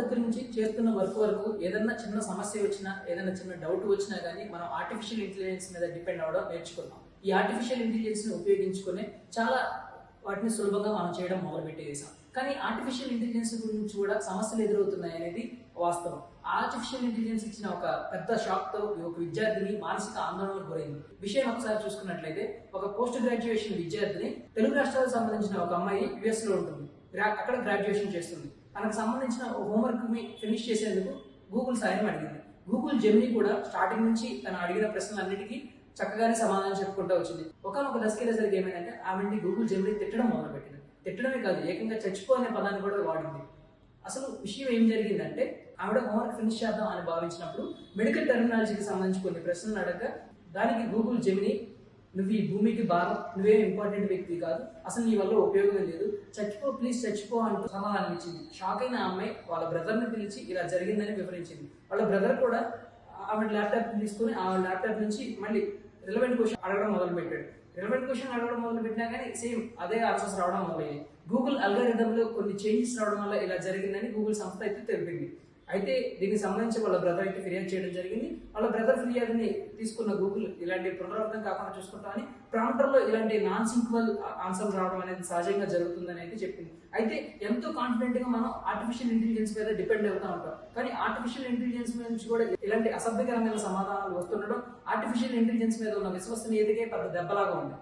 దగ్గర నుంచి చేస్తున్న వర్క్ వరకు ఏదన్నా చిన్న సమస్య వచ్చినా ఏదైనా చిన్న డౌట్ వచ్చినా కానీ మనం ఆర్టిఫిషియల్ ఇంటెలిజెన్స్ మీద డిపెండ్ అవ్వడం నేర్చుకున్నాం. ఈ ఆర్టిఫిషియల్ ఇంటెలిజెన్స్ని ఉపయోగించుకునే చాలా వాటిని సులభంగా మనం చేయడం మొదలు పెట్టేసాం కానీ ఆర్టిఫిషియల్ ఇంటెలిజెన్స్ గురించి కూడా సమస్యలు ఎదురవుతున్నాయి అనేది వాస్తవం. ఆర్టిఫిషియల్ ఇంటెలిజెన్స్ ఇచ్చిన ఒక పెద్ద షాక్తో ఒక విద్యార్థిని మానసిక ఆందోళనకు గురైంది. విషయం ఒకసారి చూసుకున్నట్లయితే ఒక పోస్ట్ గ్రాడ్యుయేషన్ విద్యార్థిని తెలుగు రాష్ట్రాలకు సంబంధించిన ఒక అమ్మాయి యుఎస్లో ఉంటుంది. అక్కడ గ్రాడ్యుయేషన్ చేస్తుంది. తనకు సంబంధించిన హోంవర్క్ ఫినిష్ చేసేందుకు గూగుల్ సాయం అడిగింది. గూగుల్ జెమిని కూడా స్టార్టింగ్ నుంచి తను అడిగిన ప్రశ్నలన్నిటికీ చక్కగానే సమాధానం చెప్పుకుంటూ వచ్చింది. ఒకనొక దశకెళ్ళేసరికి ఏమైందంటే ఆమెని గూగుల్ జెమిని తిట్టడం మొదలుపెట్టింది. తిట్టడమే కాదు ఏకంగా చచ్చిపో అనే పదాన్ని కూడా వాడింది. అసలు విషయం ఏం జరిగిందంటే ఆవిడ హోంవర్క్ ఫినిష్ చేద్దాం అని భావించినప్పుడు మెడికల్ టెర్మినాలజీకి సంబంధించి కొన్ని ప్రశ్నలు అడగ దానికి గూగుల్ జెమిని నువ్వు ఈ భూమికి భారం నువ్వే ఇంపార్టెంట్ వ్యక్తి కాదు. అసలు నీ వల్ల ఉపయోగం లేదు. చచ్చిపో ప్లీజ్ చచ్చిపో అంటూ సమాధానం ఇచ్చింది. షాక్ అయిన ఆ అమ్మాయి వాళ్ళ బ్రదర్ని పిలిచి ఇలా జరిగిందని వివరించింది. వాళ్ళ బ్రదర్ కూడా ఆవిడ ల్యాప్టాప్ తీసుకుని ఆ ల్యాప్టాప్ నుంచి మళ్ళీ రిలవెంట్ క్వశ్చన్ అడగడం మొదలుపెట్టాడు. రిలవెంట్ క్వశ్చన్ అడగడం మొదలు పెట్టినా కానీ సేమ్ అదే ఆన్సర్స్ రావడం మొదలయ్యాయి. గూగుల్ అల్గారిథంలో కొన్ని చేంజెస్ రావడం వల్ల ఇలా జరిగిందని గూగుల్ సంస్థ అయితే తెలిపింది. అయితే దీనికి సంబంధించి వాళ్ళ బ్రదర్ అయితే ఫిర్యాదు చేయడం జరిగింది. వాళ్ళ బ్రదర్ ఫిర్యాదుని తీసుకున్న గూగుల్ ఇలాంటి పునరావృతం కాకుండా చూసుకుంటామని ప్రాంప్టర్లో ఇలాంటి నాన్ సింపుల్ ఆన్సర్ రావడం అనేది సహజంగా జరుగుతుందని అయితే చెప్పింది. అయితే ఎంతో కాన్ఫిడెంట్గా మనం ఆర్టిఫిషియల్ ఇంటెలిజెన్స్ మీద డిపెండ్ అవుతూ ఉంటాం. కానీ ఆర్టిఫిషియల్ ఇంటెలిజెన్స్ నుంచి కూడా ఇలాంటి అసభ్యకరమైన సమాధానాలు వస్తుండడం ఆర్టిఫిషియల్ ఇంటెలిజెన్స్ మీద ఉన్న విశ్వసనీయతకే పెద్ద దెబ్బలాగా ఉంది.